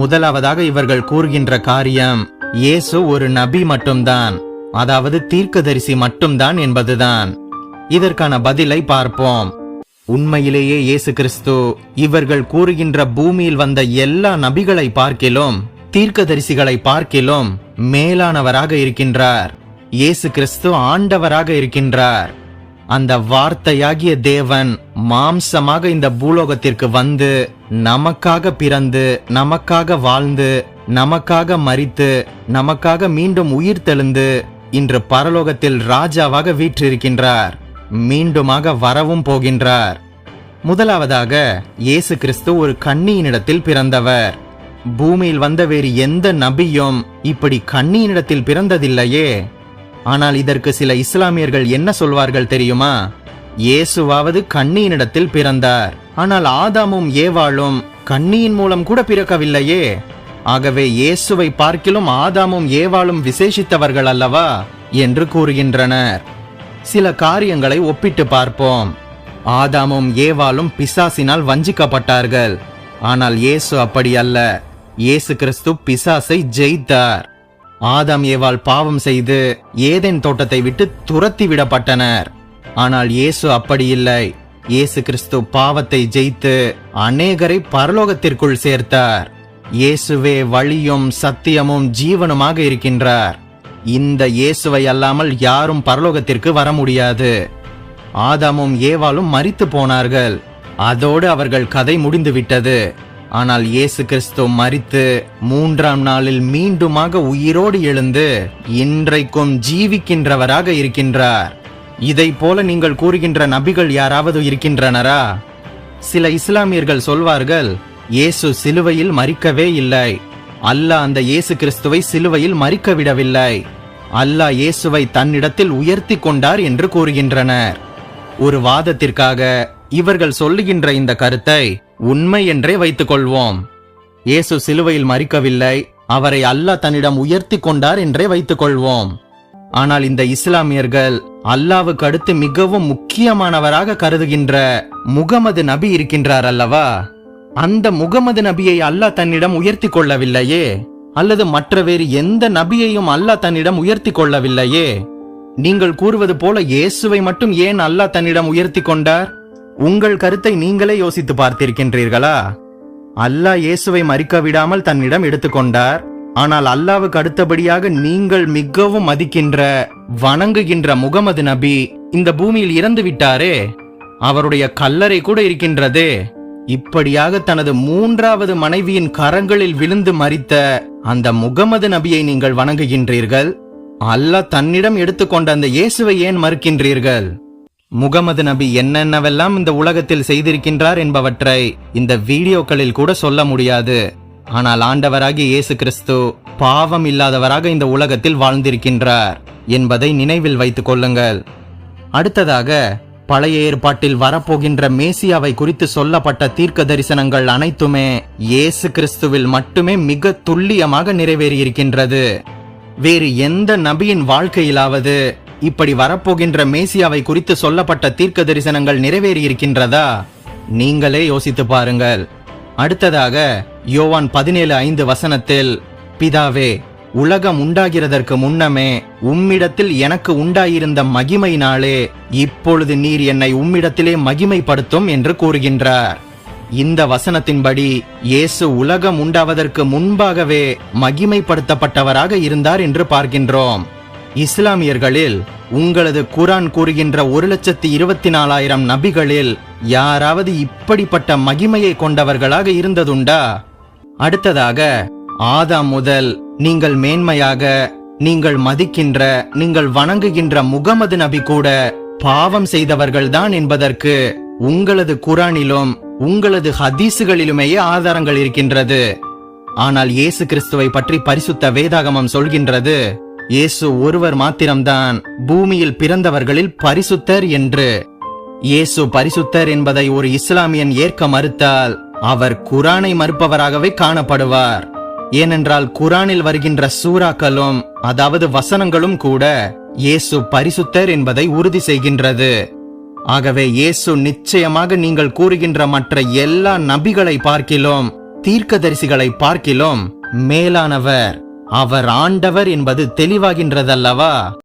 முதலாவதாக இவர்கள் கூறுகின்ற காரியம் இயேசு ஒரு நபி மட்டும்தான் அதாவது தீர்க்கதரிசி மட்டும்தான் என்பதுதான். இதற்கான பதிலை பார்ப்போம். உண்மையிலேயே இயேசு கிறிஸ்து இவர்கள் கூறுகின்ற பூமியில் வந்த எல்லா நபிகளை பார்க்கிலும் தீர்க்கதரிசிகளை பார்க்கிலும் மேலானவராக இருக்கின்றார். இயேசு கிறிஸ்து ஆண்டவராக இருக்கின்றார். அந்த வார்த்தையாகிய தேவன் மாம்சமாக இந்த பூலோகத்திற்கு வந்து நமக்காக பிறந்து நமக்காக வாழ்ந்து நமக்காக மறித்து நமக்காக மீண்டும் உயிர் தெழுந்து இன்று பரலோகத்தில் ராஜாவாக வீற்றிருக்கின்றார். மீண்டுமாக வரவும் போகின்றார். முதலாவதாக இயேசு கிறிஸ்து ஒரு கண்ணியினிடத்தில் பிறந்தவர். பூமியில் வந்த வேறு எந்த நபியும் இப்படி கண்ணியினிடத்தில் பிறந்ததில்லையே. ஆனால் இதற்கு சில இஸ்லாமியர்கள் என்ன சொல்வார்கள் தெரியுமா? இயேசுவாவது கண்ணியினிடத்தில் பிறந்தார். ஆனால் ஆதாமும் ஏவாளும் கண்ணியின் மூலம் கூட பிறக்கவில்லையே. ஆகவே இயேசுவை பார்க்கிலும் ஆதாமும் ஏவாளும் விசேஷித்தவர்கள் அல்லவா? என்று கூறுகின்றனர். சில காரியங்களை ஒப்பிட்டு பார்ப்போம். ஆதாமும் ஏவாளும் பிசாசினால் வஞ்சிக்கப்பட்டார்கள். ஆனால் இயேசு அப்படி அல்ல. இயேசு கிறிஸ்து பிசாசை ஜெயித்தார். ஆதாம் ஏவாள் பாவம் செய்து ஏதேன் தோட்டத்தை விட்டு துரத்தி விடப்பட்டனர். ஆனால் இயேசு அப்படி இல்லை. இயேசு கிறிஸ்து பாவத்தை ஜெயித்து அநேகரை பரலோகத்திற்குள் சேர்த்தார். இயேசுவே வழியும் சத்தியமும் ஜீவனுமாக இருக்கின்றார். இந்த இயேசுவை அல்லாமல் யாரும் பரலோகத்திற்கு வர முடியாது. ஆதாமும் ஏவாலும் மறித்து போனார்கள். அதோடு அவர்கள் கதை முடிந்து விட்டது ஆனால் இயேசு கிறிஸ்து மரித்து மூன்றாம் நாளில் மீண்டுமாக உயிரோடு எழுந்து இன்றைக்கும் ஜீவிக்கின்றவராக இருக்கின்றார். இதை போல நீங்கள் கூறுகின்ற நபிகள் யாராவது இருக்கின்றனரா? சில இஸ்லாமியர்கள் சொல்வார்கள் இயேசு சிலுவையில் மறிக்கவே இல்லை. அல்லாஹ் அந்த இயேசு கிறிஸ்துவை சிலுவையில் மறிக்க விடவில்லை. அல்லாஹ் இயேசுவை தன்னிடத்தில் உயர்த்தி கொண்டார் என்று கூறுகின்றனர். ஒரு வாதத்திற்காக இவர்கள் சொல்லுகின்ற இந்த கருத்தை உண்மை என்றே வைத்துக் கொள்வோம் இயேசு சிலுவையில் மறிக்கவில்லை அவரை அல்லாஹ் தன்னிடம் உயர்த்தி கொண்டார் என்றே வைத்துக் கொள்வோம் ஆனால் இந்த இஸ்லாமியர்கள் அல்லாவுக்கு அடுத்து மிகவும் முக்கியமானவராக கருதுகின்ற முகமது நபி இருக்கின்றார் அல்லவா? அந்த முகமது நபியை அல்லாஹ் தன்னிடம் உயர்த்தி கொள்ளவில்லையே? அல்லது மற்ற வேறு எந்த நபியையும் அல்லாஹ் தன்னிடம் உயர்த்தி கொள்ளவில்லையே? நீங்கள் கூறுவது போல இயேசுவை மட்டும் ஏன் அல்லாஹ் தன்னிடம் உயர்த்தி கொண்டார்? உங்கள் கருத்தை நீங்களே யோசித்து பார்த்திருக்கின்றீர்களா? அல்லாஹ் இயேசுவை மறிக்க விடாமல் தன்னிடம் எடுத்துக்கொண்டார். ஆனால் அல்லாவுக்கு அடுத்தபடியாக நீங்கள் மிகவும் மதிக்கின்ற வணங்குகின்ற முகமது நபி இந்த பூமியில் இறந்து விட்டாரே? அவருடைய கல்லறை கூட இருக்கின்றது. இப்படியாக தனது மூன்றாவது மனைவியின் கரங்களில் விழுந்து மறித்த அந்த முகமது நபியை நீங்கள் வணங்குகின்றீர்கள்? அல்லாஹ் தன்னிடம் எடுத்துக்கொண்ட அந்த இயேசுவை ஏன் மறுக்கின்றீர்கள்? முகமது நபி என்னென்னவெல்லாம் இந்த உலகத்தில் செய்திருக்கின்றார் என்பவற்றை இந்த வீடியோக்களில் கூட சொல்ல முடியாது. ஆனால் ஆண்டவராகி இயேசு கிறிஸ்து பாவம் இல்லாதவராக இந்த உலகத்தில் வாழ்ந்திருக்கின்றார் என்பதை நினைவில் வைத்துக் கொள்ளுங்கள். அடுத்ததாக பழைய ஏற்பாட்டில் வரப்போகின்ற மேசியாவை குறித்து சொல்லப்பட்ட தீர்க்க தரிசனங்கள் அனைத்துமே இயேசு கிறிஸ்துவில் மட்டுமே மிக துல்லியமாக நிறைவேறியிருக்கின்றது. வேறு எந்த நபியின் வாழ்க்கையிலாவது இப்படி வரப்போகின்ற மேசியாவை குறித்து சொல்லப்பட்ட தீர்க்க தரிசனங்கள் நிறைவேறியிருக்கின்றதா? நீங்களே யோசித்து பாருங்கள். அடுத்ததாக யோவான் பதினேழு ஐந்து வசனத்தில் பிதாவே உலகம் உண்டாகிறதற்கு முன்னமே உம்மிடத்தில் எனக்கு உண்டாயிருந்த மகிமையினாலே இப்பொழுது நீர் என்னை உம்மிடத்திலே மகிமைப்படுத்தும் என்று கூறுகின்றார். இந்த வசனத்தின்படி இயேசு உலகம் உண்டாவதற்கு முன்பாகவே மகிமைப்படுத்தப்பட்டவராக இருந்தார் என்று பார்க்கின்றோம். இஸ்லாமியர்களில் உங்களது குரான் கூறுகின்ற ஒரு லட்சத்தி இருபத்தி நாலாயிரம் நபிகளில் யாராவது இப்படிப்பட்ட மகிமையை கொண்டவர்களாக இருந்ததுண்டா? அடுத்ததாக ஆதாம் முதல் நீங்கள் மேன்மையாக நீங்கள் மதிக்கின்ற நீங்கள் வணங்குகின்ற முகமது நபி கூட பாவம் செய்தவர்கள்தான் என்பதற்கு உங்களது குரானிலும் உங்களது ஹதீசுகளிலுமேயே ஆதாரங்கள் இருக்கின்றது. ஆனால் இயேசு கிறிஸ்துவை பற்றி பரிசுத்த வேதாகமம் சொல்கின்றது இயேசு ஒருவர் மாத்திரம்தான் பூமியில் பிறந்தவர்களில் பரிசுத்தர் என்று. இயேசு பரிசுத்தர் என்பதை ஒரு இஸ்லாமியன் ஏற்க மறுத்தால் அவர் குரானை மறுப்பவராகவே காணப்படுவார். ஏனென்றால் குரானில் வருகின்ற சூறாக்களும் அதாவது வசனங்களும் கூட இயேசு பரிசுத்தர் என்பதை உறுதி செய்கின்றது. ஆகவே இயேசு நிச்சயமாக நீங்கள் கூறுகின்ற மற்ற எல்லா நபிகளை பார்க்கிலும் தீர்க்கதரிசிகளை பார்க்கிலும் மேலானவர். அவர் ஆண்டவர் என்பது தெளிவாகின்றதல்லவா?